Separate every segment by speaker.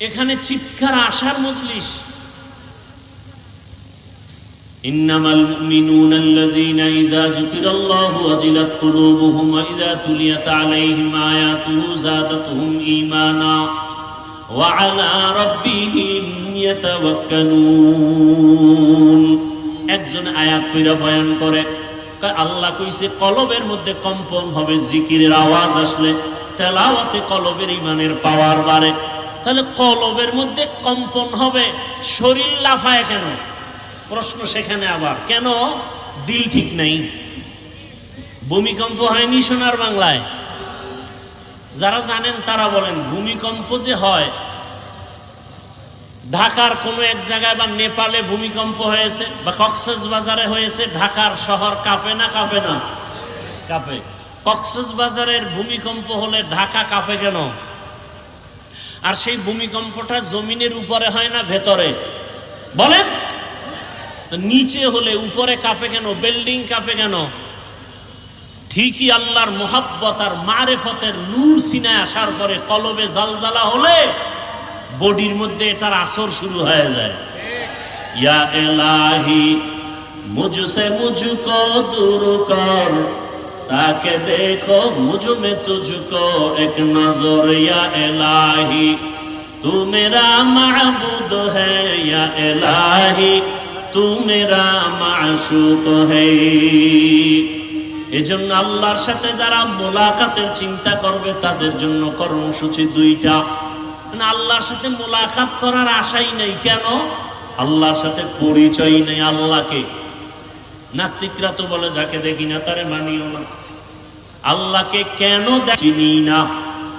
Speaker 1: এখানে চিৎকার আসার মজলিস إنما المؤمنون الذين إذا ذكر الله وجلت قلوبهم وإذا تليت عليهم آياته زادتهم إيمانا وعلى ربهم يتوكلون একজন আয়াত পড়া বয়ান করে কয় আল্লাহ কইছে কলবের মধ্যে কম্পন হবে জিকিরের আওয়াজ আসলে তেলাওয়াতে কলবের ইমানের পাওয়ার বাড়ে তাহলে কলবের মধ্যে কম্পন হবে, শরীর লাফায় কেন? প্রশ্ন সেখানে আবার, কেন? দিল ঠিক নাই। ভূমিকম্প হয়নি সোনার বাংলায়। যারা জানেন তারা বলেন, ভূমিকম্প যে হয়, ঢাকার কোনো এক জায়গায় বা নেপালে ভূমিকম্প হয়েছে, বা কক্সেস বাজারে হয়েছে, ঢাকার শহর কাঁপে না কাঁপে না? কাঁপে। কক্সেস বাজারের ভূমিকম্প হলে ঢাকা কাঁপে কেন? আর সেই ভূমিকম্পটা জমিনের উপরে হয় না, ভেতরে। বলেন? নিচে হলে, উপরে কাঁপে কেন? বিল্ডিং কাঁপে কেন? ঠিকই আল্লাহর মোহাব্বত আর মারেফতের নূর সিনায় আসার পরে কলবে জালজালা হলে বডির মধ্যে এটার আসর শুরু হয়ে যায়। ইয়া এলাহি, মুঝসে মুঝকো দূর কর তাকে দেখো মুজুমে তুঝকো এক নজর এলাহি। তু মেরা মাহবুদ হ্যা এলাহি তু মেরা এই জন্য আল্লাহর সাথে যারা মোলাকাতের চিন্তা করবে, তাদের জন্য কর্মসূচি দুইটা। মানে আল্লাহর সাথে মোলাকাত করার আশাই নেই। কেন? আল্লাহর সাথে পরিচয় নেই আল্লাহকে। নাস্তিকরা তো বলে, যাকে দেখি না, তারে মানিও না। আল্লাহকে কেন চিনি না।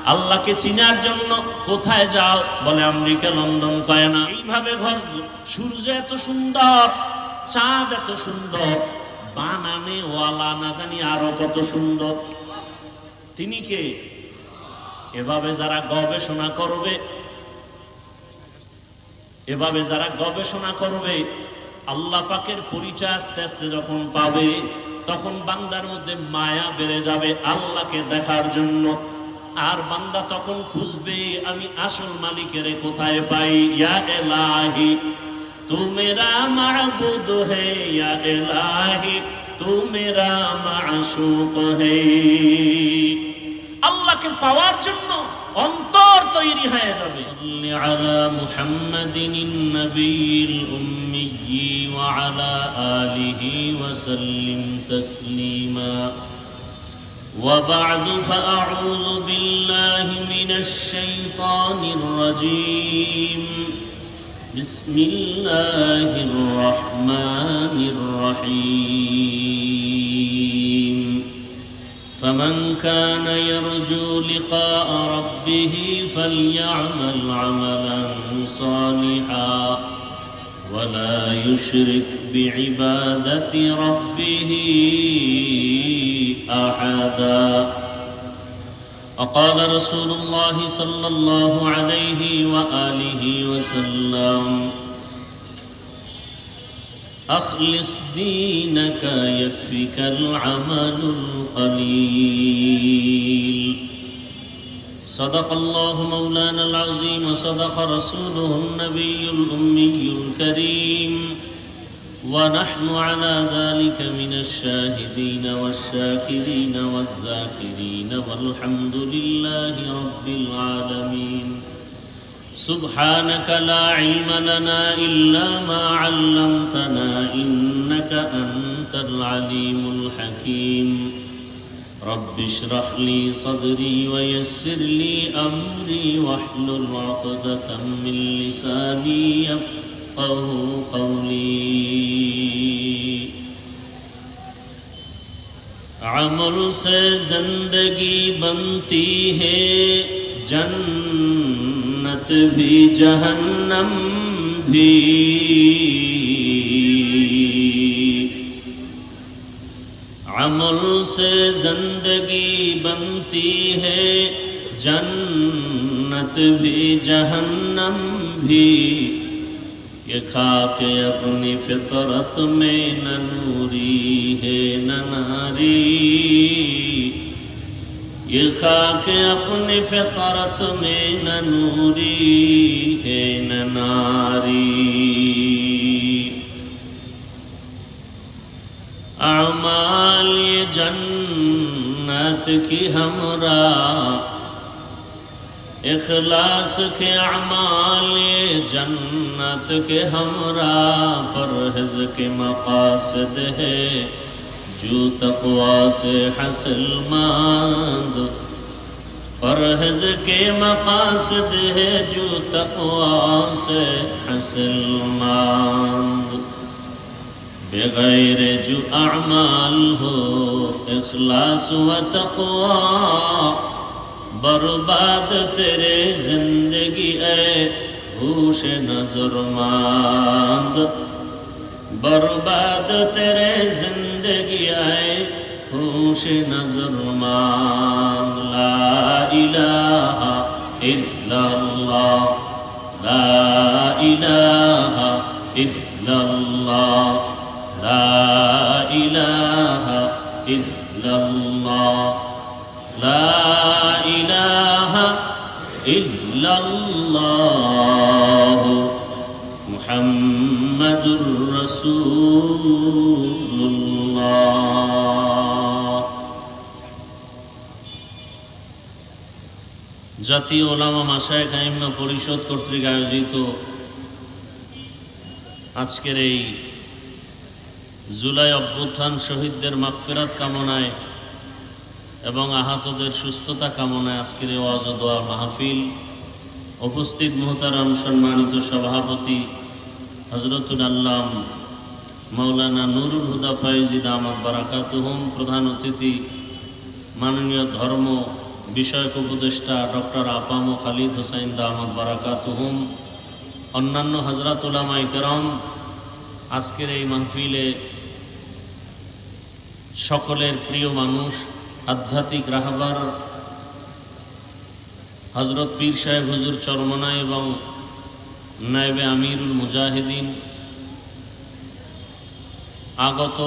Speaker 1: আল্লাহকে চিনার জন্য কোথায় যাও? বলে আমেরিকা, লন্ডন কয় না। এইভাবে ঘর সূর্য এত সুন্দর, চাঁদ এত সুন্দর বানানে ওয়ালা না জানি আরও কত সুন্দর। তিনি কে? এভাবে যারা গবেষণা করবে, এভাবে যারা গবেষণা করবে, আল্লাহ পাকের পরিচয় আস্তে আস্তে যখন পাবে তখন বান্দার মধ্যে মায়া বেড়ে যাবে আল্লাহকে দেখার জন্য। আর বান্দা তখন খুঁজবে, আমি আসল মালিকের কোথায় পাই? ইয়া এলাহি তু মেরা মাবুদ হে, ইয়া এলাহি তু মেরা মাশুক হে। আল্লাহকে পাওয়ার জন্য অন্তর তৈরি হয়ে যাবে সাল্লি আলা মুহাম্মাদিন নবীল উম্মি ওয়া আলা আলিহি ওয়া সাল্লিম তাসলিমা وبعد فأعوذ بالله من الشيطان الرجيم بسم الله الرحمن الرحيم فمن كان يرجو لقاء ربه فليعمل عملا صالحا ولا يشرك بعبادة ربه أحدا. وقال رسول الله صلى الله عليه وآله وسلم أخلص دينك يكفك العمل القليل. صدق الله مولانا العظيم وصدق رسوله النبي الأمي الكريم. ونحن على ذلك من الشاهدين والشاكرين والذاكرين والحمد لله رب العالمين. سبحانك لا علم لنا إلا ما علمتنا إنك أنت العليم الحكيم. رب اشرح لي صدري ويسر لي أمري واحلل عقدة من لساني يفقه قولي. عمل سے زندگی بنتی ہے جنت جنت بھی جہنم بھی۔ عمل سے زندگی بنتی ہے، جنت بھی جہنم بھی۔ یہ کھا کے اپنی فطرت میں نہ نوری ہے، نہ ناری۔ یہ خاک اپنی فطرت میں نہ نوری ہے نہ ناری۔ اعمال یہ جنت کی ہمرا اخلاص کے اعمال یہ جنت کے ہمرا پرہز کے مقاصد ہے۔ جو تقوا سے حاصل ماند پرہز کے مقاصد ہے جو تقوا سے حاصل ماند بغیر جو اعمال ہو، اخلاص و تقوا برباد تیرے زندگی اے ہوش نظر ماند برباد تیرے زندگی آئے ہوش نظر مان لا الہ الا اللہ لا الہ الا اللہ رسول الله জাতীয় ওলামা মাসায় কাইমা পরিষদ কর্তৃক আয়োজিত আজকের এই জুলাই অভ্যুত্থান শহীদদের মাগফিরাত কামনায় এবং আহতদের সুস্থতা কামনায় আজকের এই ওয়াজ ও দোয়া মাহফিল উপস্থিত মোহতারাম সম্মানিত সভাপতি হজরতুল আল্লাম মাওলানা নুরুল হুদা ফাইজিদ আহমদ বারাকাতুহম প্রধান অতিথি, মাননীয় ধর্ম বিষয়ক উপদেষ্টা ডক্টর আফাম ও খালিদ হোসাইন দাহমদ বারাকাতুহম, অন্যান্য হজরতুলামাই কেরম, আজকের এই মাহফিলে সকলের প্রিয় মানুষ, আধ্যাত্মিক রাহবার হজরত পীর সাহেব হুজুর চরমনা এবং নায়েবে আমিরুল মুজাহিদিন আগত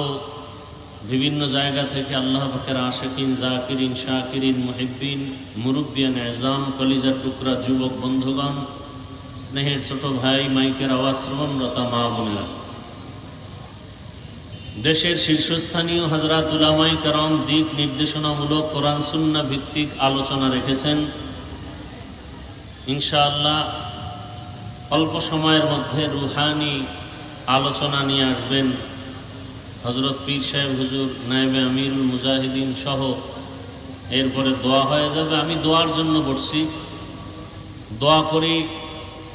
Speaker 1: বিভিন্ন জায়গা থেকে আল্লাহ পাকের আশেকিন, জাকিরিন, শাকিরিন, মুহিব্বিন, মুরব্বিয়ান, এজাম, কলিজার টুকরা, যুবক বন্ধুগণ, স্নেহের ছোট ভাই, মাইকের আওয়াজ মা বোনেরা। দেশের শীর্ষস্থানীয় হজরত উলামাই করম দিক নির্দেশনামূলক কোরআন সুন্না ভিত্তিক আলোচনা রেখেছেন। ইনশাআল্লাহ অল্প সময়ের মধ্যে রুহানি আলোচনা নিয়ে আসবেন হজরত পীর সাহেব, হুজুর নায়েবে আমিরুল মুজাহিদিন সহ। এরপরে দোয়া হয়ে যাবে। আমি দোয়ার জন্য বসছি। দোয়া করি,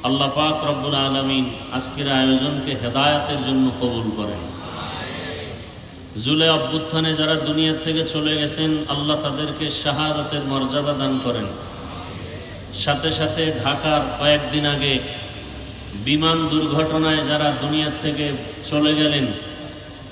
Speaker 1: আল্লাহ পাক রব্বুল আলমিন আজকের আয়োজনকে হেদায়াতের জন্য কবুল করেন। জুলে অভ্যুত্থানে যারা দুনিয়ার থেকে চলে গেছেন, আল্লাহ তাদেরকে শাহাদাতের মর্যাদা দান করেন। সাথে সাথে ঢাকার কয়েকদিন আগে বিমান দুর্ঘটনায় যারা দুনিয়ার থেকে চলে গেলেন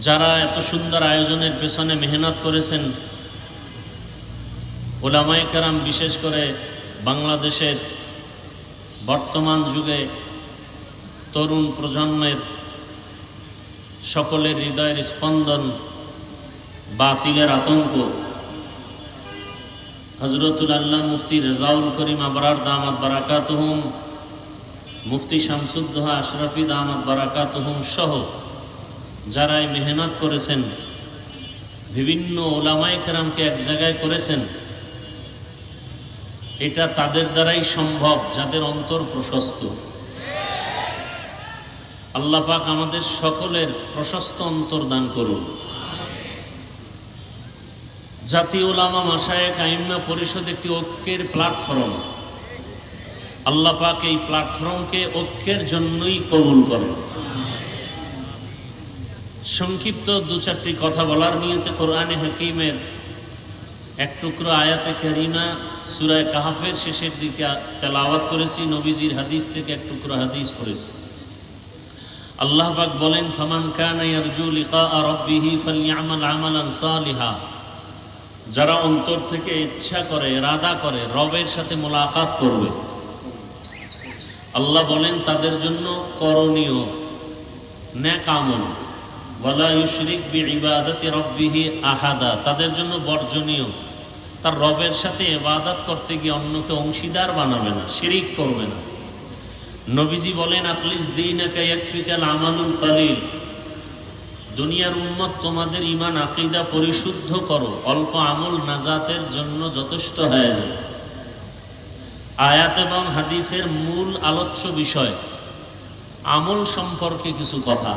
Speaker 1: যারা এত সুন্দর আয়োজনের পেছনে মেহনত করেছেন ওলামাই কারাম বিশেষ করে বাংলাদেশের বর্তমান যুগে তরুণ প্রজন্মের সকলের হৃদয়ের স্পন্দন বাতিলের আতঙ্ক। হজরতুল আল্লাহ মুফতি রেজাউল করিম আবরার দামাত বারাকাতুহুম, মুফতি শামসুদ্দোহা আশরাফি দামাত বারাকাতুহুম সহ যারা এই মেহনত করেছেন, বিভিন্ন ওলামাই কেরামকে এক জায়গায় করেছেন, এটা তাদের দ্বারাই সম্ভব, যাদের অন্তর প্রশস্ত। আল্লাহ পাক আমাদের সকলের প্রশস্ত অন্তর দান করুন। জাতীয় ওলামা মাসায়েক আইম্মা পরিষদ একটি ঐক্যের প্ল্যাটফর্ম। আল্লাহ পাক এই প্ল্যাটফর্মকে ঐক্যের জন্যই কবুল করেন। সংক্ষিপ্ত দু চারটি কথা বলার নিয়তে কোরআনে হাকিমের এক টুকরো আয়াতে কারিমা সুরায় কাহাফের শেষের দিকে তেলাওয়াত করেছি, নবীজির হাদিস থেকে এক টুকরো হাদিস পড়েছি। আল্লাহ পাক বলেন, ফামান কানা ইয়ারজু লিকা রাব্বিহি ফালইআমাল আমালান সালিহা। যারা অন্তর থেকে ইচ্ছা করে রাদা করে, রবের সাথে মোলাকাত করবে। আল্লাহ বলেন, তাদের জন্য করণীয় ন্যাক আমল তাদের জন্য বর্জনীয়। তার রবের সাথে ইবাদত করতে গিয়ে অন্যকে অংশীদার বানাবে না, শিরিক করবে না। নবীজি বলেন, আখলিস ইয়াকফিকাল আমালুল কালিল। দুনিয়ার উম্মত, তোমাদের ইমান আকিদা পরিশুদ্ধ করো। অল্প আমল নাজাতের জন্য যথেষ্ট হয়ে যায়। আয়াত এবং হাদিসের মূল আলোচ্য বিষয়, আমল সম্পর্কে কিছু কথা।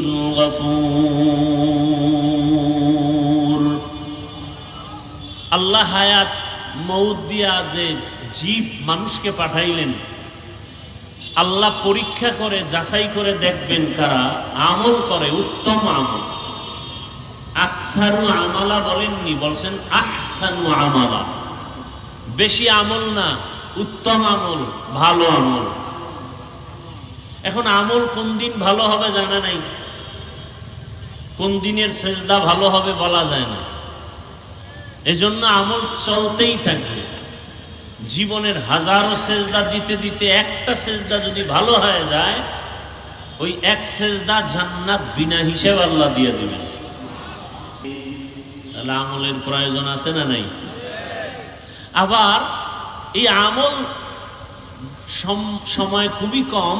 Speaker 1: الغفور আল্লাহ হায়াত মৌত দিয়া যে জীব মানুষকে পাঠাইলেন আল্লাহ পরীক্ষা করে যাচাই করে দেখবেন কারা আমল করে উত্তম আমল আকসারু আমালা বলেননি বলছেন আহসানু আমালা বেশি আমল না উত্তম আমল ভালো আমল এখন আমল কোন দিন ভালো হবে জানা নাই। কোন দিনের সেজদা ভালো হবে বলা যায় না। এজন্য আমল চলতেই থাকবে। জীবনের হাজারো সেজদা দিতে দিতে একটা সেজদা যদি ভালো হয়ে যায়, ওই এক সেজদা জান্নাত বিনা হিসেব আল্লাহ দিয়ে দিবেন। তাহলে আমলের প্রয়োজন আছে না নাই? আবার এই আমল সময় খুবই কম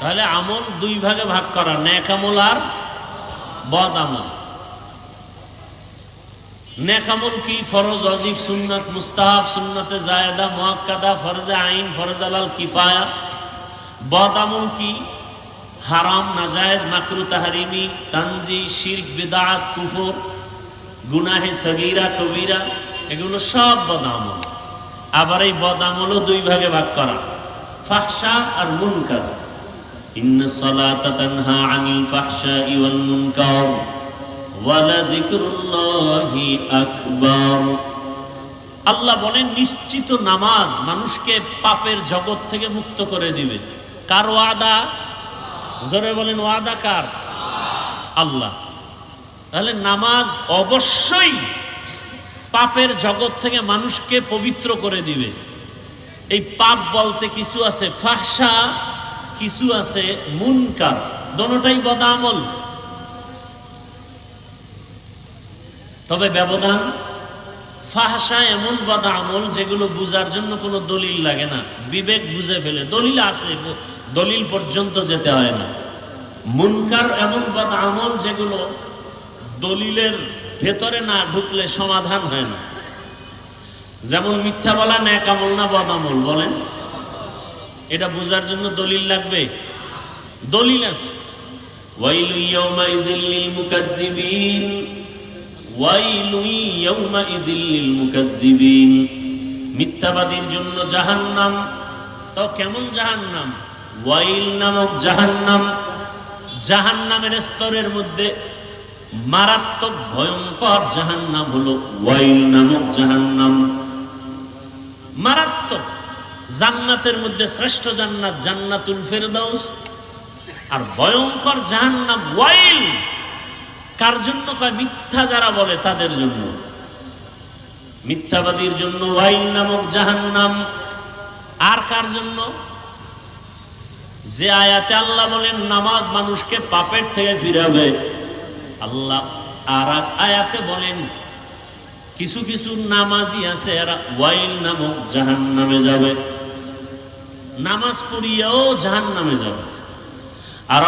Speaker 1: তাহলে আমল দুই ভাগে ভাগ করা ন্যাক আমল আর বদ আমল। ন্যাক আমল কি? ফরজ, অজিব, সুন্নত, মুস্তাহাব, সুন্নতে জায়দা মুআক্কাদা ফরজে আইন, ফরজ আলাল কিফায়া। বদ আমল কি? হারাম, নাজায়েজ, মাকরু, তাহারিমি, তানজি, শিরক, বেদাত, কুফর, গুনাহে সগিরা, কবিরা, এগুলো সব বদ আমল। আবার এই বদ আমলও দুই ভাগে ভাগ করা, ফাহশা আর মুনকার। সালাতা তানহা আনিল ফাহশাই ওয়াল মুনকার ওয়ালা যিকরুল্লাহি আকবার আল্লাহ বলেন, নিশ্চিত নামাজ মানুষকে পাপের জগৎ থেকে মুক্ত করে দিবে। কার ওয়াদা? জোরে বলেন, ওয়াদা কার? আল্লাহ। তাহলে নামাজ অবশ্যই পাপের জগৎ থেকে মানুষকে পবিত্র করে দিবে। এই পাপ বলতে কিছু আছে ফাহসা কিছু আছে মুনকার, দোনোটাই বদামল। তবে ব্যবধান ফাহসা এমন বদা আমল যেগুলো বুঝার জন্য কোনো দলিল লাগে না। বিবেক বুঝে ফেলে, দলিল আছে, দলিল পর্যন্ত যেতে হয় না। মুনকার এমন বদ আমল যেগুলো দলিলের ভেতরে না ঢুকলে সমাধান হয় না। যেমন মিথ্যা বলা ন্যাক আমল না বদ আমল বলেন? এটা বোঝার জন্য দলিল লাগবে? দলিল আছে। ওয়াইলু ইয়াউমাইযিল লিল মুকাদ্দিবিন। ওয়াইলু ইয়াউমাইযিল লিল মুকাদ্দিবিন। মিথ্যাবাদীর জন্য জাহান্নাম। তো কেমন জাহান্নাম? ওয়াইল নামক জাহান্নাম। জাহান্নামের স্তরের মধ্যে মারাত্মক ভয়ঙ্কর জাহান্নাম হলো ওয়াইল নামক জাহান্নাম। মারাত্মক। জান্নাতের মধ্যে শ্রেষ্ঠ জান্নাত জান্নাতুল ফেরদাউস। আর ভয়ঙ্কর জাহান্নাম, ওয়াইল! কার জন্য কয়? মিথ্যা যারা বলে তাদের জন্য। মিথ্যাবাদীর জন্য ওয়াইল নামক জাহান্নাম। আর কার জন্য? যে আয়াতে আল্লাহ বলেন, নামাজ মানুষকে পাপের থেকে ফিরাবে। আল্লাহ আর আয়াতে বলেন, কিছু কিছু নামাজি আছে, এরা ওয়াইল নামক জাহান নামে যাবে। নামাজ পড়িয়াও জাহান নামে যাবে আর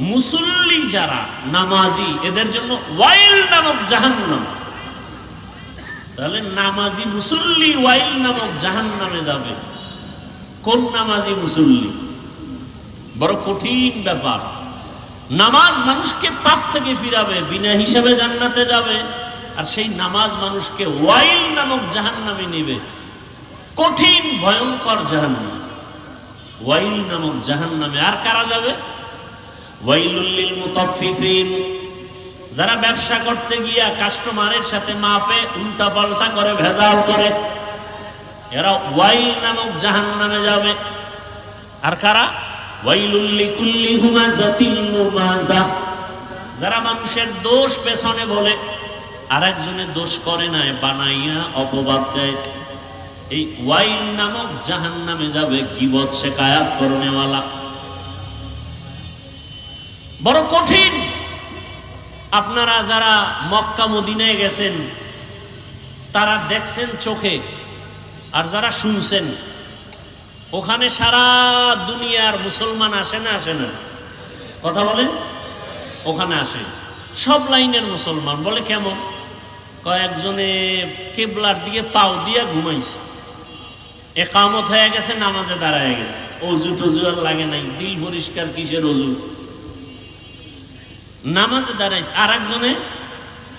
Speaker 1: মুসল্লি যারা, নামাজি, এদের জন্য ওয়াইল নামক জাহান্নাম। তাহলে নামাজি মুসল্লি ওয়াইল নামক জাহান্নামে যাবে। কোন নামাজি মুসল্লি? বড় কঠিন ব্যাপার। নামাজ মানুষকে পাপ থেকে ফিরাবে, বিনা হিসাবে জান্নাতে যাবে, আর সেই নামাজ মানুষকে ওয়াইল নামক জাহান্নামে নেবে। কঠিন, ভয়ঙ্কর জাহান্নাম। ওয়াইল নামক জাহান্নামে আর কারা যাবে? ওয়াইলুল্লিল মুতাফফিফিন। যারা ব্যবসা করতে গিয়া কাস্টমারের সাথে মাপে, উল্টা পাল্টা করে, ভেজাল করে। এরা ওয়াইল নামক জাহান্নামে যাবে। আর কারা? যারা মানুষের দোষ পেছনে বলে আর একজনের দোষ করে না বানাইয়া অপবাদ দেয়। এই ওয়াইল নামক জাহান্নামে যাবে গিবত শেখায়াত করনেওয়ালা বড় কঠিন। আপনারা যারা মক্কা মদিনায় গেছেন, তারা দেখছেন চোখে আর যারা শুনছেন, ওখানে সারা দুনিয়ার মুসলমান আসে না আসে না? কথা বলেন? ওখানে আসে। সব লাইনের মুসলমান, বলে কেমন? কয়েকজনে কেবলার দিকে পাও দিয়ে ঘুমাইছে। একামত হয়ে গেছে, নামাজে দাঁড়ায় গেছে। অজু টজু আর লাগে নাই, দিল পরিষ্কার কিসের অজু? নামাজে দাঁড়াইছে। আর একজনে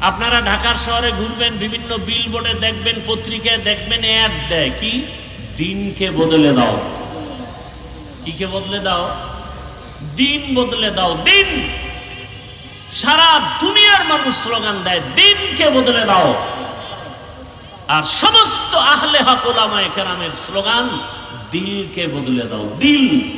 Speaker 1: আপনারা ঢাকার শহরে ঘুরবেন, বিভিন্ন বিল বোর্ডে দেখবেন, পত্রিকায় দেখবেন অ্যাড দেয়। কি? দিনকে বদলে দাও। কি কে বদলে দাও? দিন বদলে দাও। দিন! সারা দুনিয়ার মানুষ স্লোগান দেয়, দিনকে বদলে দাও। আর সমস্ত আহলে হক ওলামায়ে কেরামের স্লোগান, দিলকে বদলে দাও। দিল!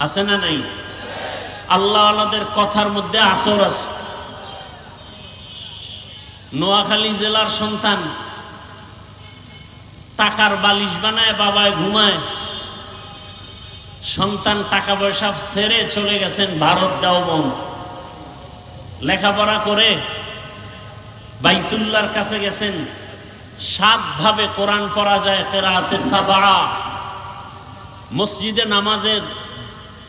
Speaker 1: আছে না নাই? আল্লাহওয়ালাদের কথার মধ্যে আসর আছে। নোয়াখালী জেলার সন্তান টাকার বালিশ বানায়, বাবায় ঘুমায়। সন্তান টাকা পয়সা ছেড়ে চলে গেছেন ভারত দেওবন লেখাপড়া করে বাইতুল্লার কাছে গেছেন। সাতভাবে কোরআন পড়া যায় কেরাতে সাবাড়া মসজিদে নামাজের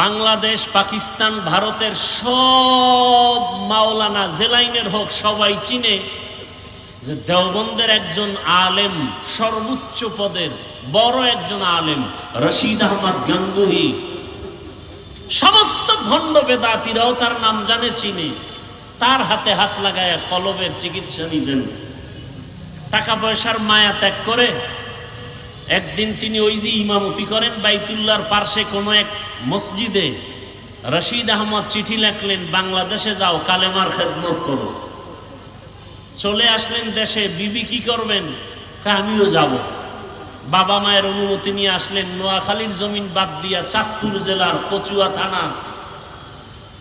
Speaker 1: বাংলাদেশ, পাকিস্তান, ভারতের সব মাওলানা জেলাইনের হোক, সবাই চিনে যে দেওবন্দের একজন আলেম, সর্বোচ্চ পদের বড় একজন আলেম, রশিদ আহমদ গাঙ্গুহি। সমস্ত ভণ্ড বেদাতিরাও তার নাম জানে, চিনে। তার হাতে হাত লাগায় কলবের চিকিৎসা নিজেন টাকা পয়সার মায়া ত্যাগ করে একদিন তিনি ওই যে ইমামতি করেন বাইতুল্লার পার্শ্বে কোনো এক মসজিদে রশিদ আহমদ চিঠি লেখলেন, বাংলাদেশে যাও, কালেমার খেদমত করো। চলে আসলেন দেশে, বিবি কি করবেন? আমিও যাব। বাবা মায়ের অনুমতি নিয়ে আসলেন, নোয়াখালীর জমিন বাদ দিয়া চাঁদপুর জেলার কচুয়া থানা।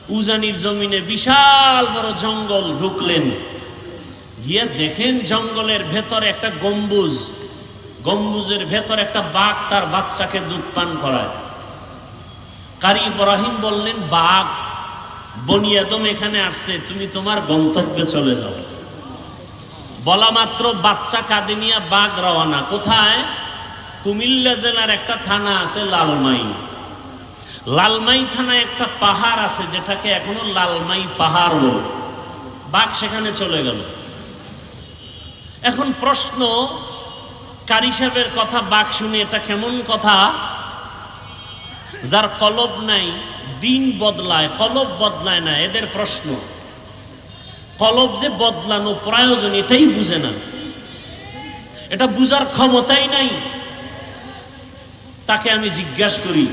Speaker 1: উজানির জমিনে বিশাল বড় জঙ্গল ঢুকলেন। গিয়ে দেখেন জঙ্গলের ভেতরে একটা গম্বুজ। গম্বুজের ভেতর একটা বাঘ তার বাচ্চাকে দুধ পান করায়। কারি ইব্রাহিম বললেন, বাঘ বনিয়াদম এখানে আসছে, তুমি তোমার গন্তব্যে চলে যাও। বলা মাত্র, বাচ্চা কাঁদে নিয়ে বাঘ রওয়ানা কোথায়? কুমিল্লা জেলার একটা থানা আছে লালমাই। লালমাই থানায় একটা পাহাড় আছে, যেটাকে এখনও লালমাই পাহাড় বলে। বাঘ সেখানে চলে গেল। এখন প্রশ্ন, কারি সাহেবের কথা বাঘ শুনে এটা কেমন কথা? যার কলব নাই, দিন বদলায়, কলব বদলায় না, এদের প্রশ্ন। কলব যে বদলানো প্রয়োজন, এটাই বুঝে না। এটা বুঝার ক্ষমতাই নাই। তাকে আমি জিজ্ঞাসা করি,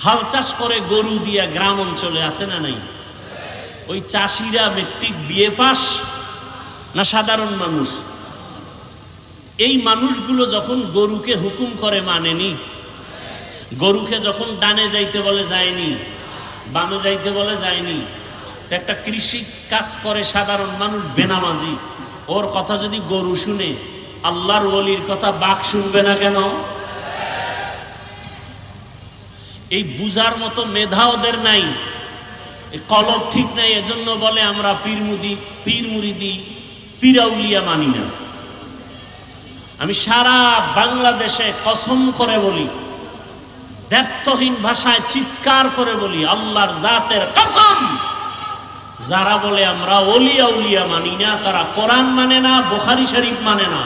Speaker 1: হাল চাষ করে গরু দিয়া গ্রাম অঞ্চলে আছে না নাই? ওই চাষিরা মেট্রিক বিয়ে পাস না সাধারণ মানুষ? এই মানুষগুলো যখন গরুকে হুকুম করে, মানেনি? গরুকে যখন ডানে যাইতে বলে, যায়নি। বামে যাইতে বলে, যায়নি। একটা কৃষি কাজ করে সাধারণ মানুষ, বেনামাজি। ওর কথা যদি গরু শুনে, আল্লাহর ওলির কথা বাঘ শুনবে না কেন? এই বুজার মতো মেধা ওদের নাই। কলব ঠিক নাই, এজন্য বলে আমরা পীরমুদি পীর মুরিদি, পীরাউলিয়া মানি না। আমি সারা বাংলাদেশে কসম করে বলি দ্ব্যর্থহীন ভাষায় চিৎকার করে বলি, আল্লাহর জাতের কসম। যারা বলে আমরা অলিয়া উলিয়া মানি না, তারা কোরআন মানে না, বুখারি শরীফ মানে না।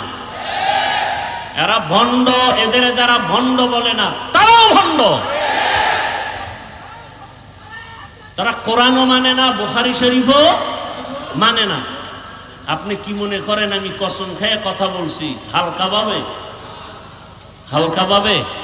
Speaker 1: এরা ভণ্ড, এদের যারা ভণ্ড বলে না, তারাও ভণ্ড। তারা কোরআনও মানে না, বুখারি শরীফও মানে না। আপনি কি মনে করেন আমি কসম খেয়ে কথা বলছি? হালকা ভাবে? হালকা ভাবে?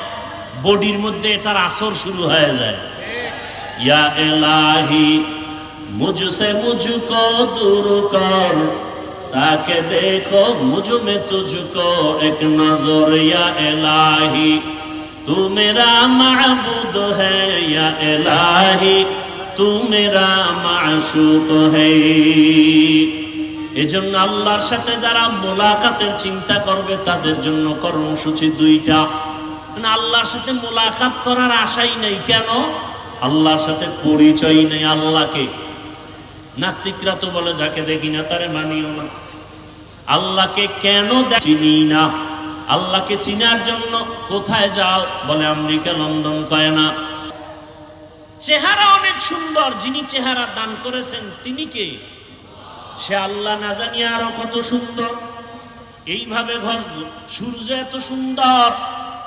Speaker 1: বডির মধ্যে তার আসর শুরু হয়ে যায়। ইয়া এলাহি মুঝসে মুঝকো দূর কর, তাকে দেখো মুঝ মে তুঝকো এক নজর। ইয়া এলাহি তু মেরা মাহবুদ হ্যাঁ। ইয়া এলাহি তু মেরা মাসুদ হ্যাঁ। এজন্য আল্লাহর সাথে যারা মোলাকাতের চিন্তা করবে, তাদের জন্য কর্মসূচি দুইটা। আল্লাহর সাথে মোলাকাত করার আশাই নেই। কেন? আল্লাহর সাথে পরিচয় নেই আল্লাহকে। নাস্তিকরা তো বলে, যাকে দেখি না, তারে মানিও না। আল্লাহকে কেন চিনি না। আল্লাহকে চিনার জন্য কোথায় যাও? বলে, আমেরিকা, লন্ডন কয় না চেহারা অনেক সুন্দর। যিনি চেহারা দান করেছেন, তিনি কে? সে আল্লাহ না জানি আরও কত সুন্দর। এইভাবে ঘর সূর্য এত সুন্দর।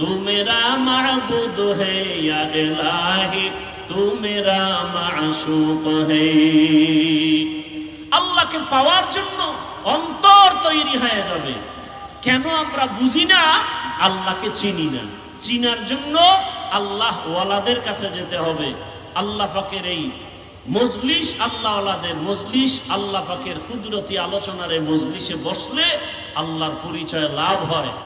Speaker 1: মাবুদ হে ইয়া এলাহি তু মেরা মাশুক হে আল্লাহকে পাওয়ার জন্য অন্তর তৈরি হয়ে যাবে। কেন আমরা বুঝি না? আল্লাহকে চিনি না। চিনার জন্য আল্লাহ ওয়ালাদের কাছে যেতে হবে। আল্লাহ পাকের এই মজলিস আল্লাহ ওয়ালাদের মজলিস আল্লাহ পাকের কুদরতি আলোচনার এই মজলিসে বসলে আল্লাহর পরিচয় লাভ হয়।